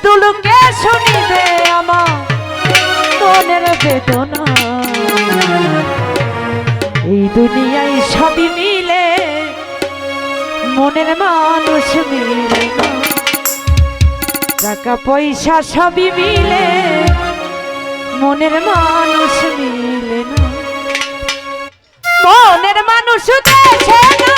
মৃদুল শুনিবে আমার মনের বেদনা। এই দুনিয়ায় সবই মিলে, মনের মানুষ মিলে টাকা, পয়সা সবই মিলে, মনের মানুষ মিলে না। মনের মানুষ দেশে না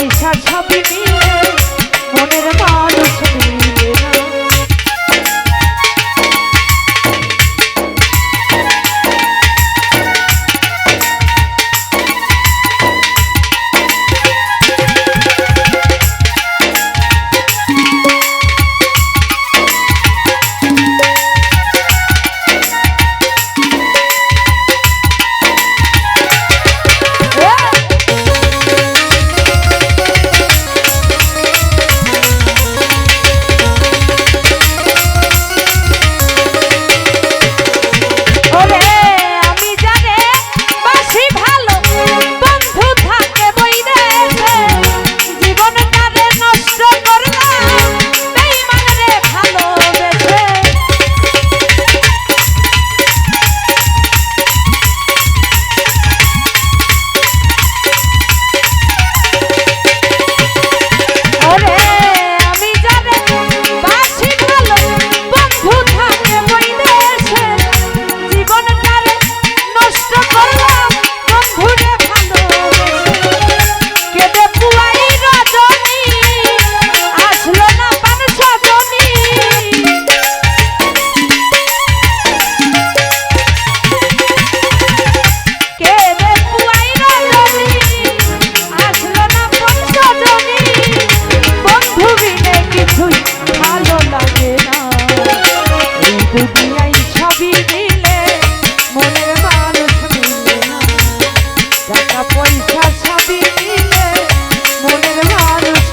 Ay, chat, happy me. ইচ্ছা সবই মনের মানুষ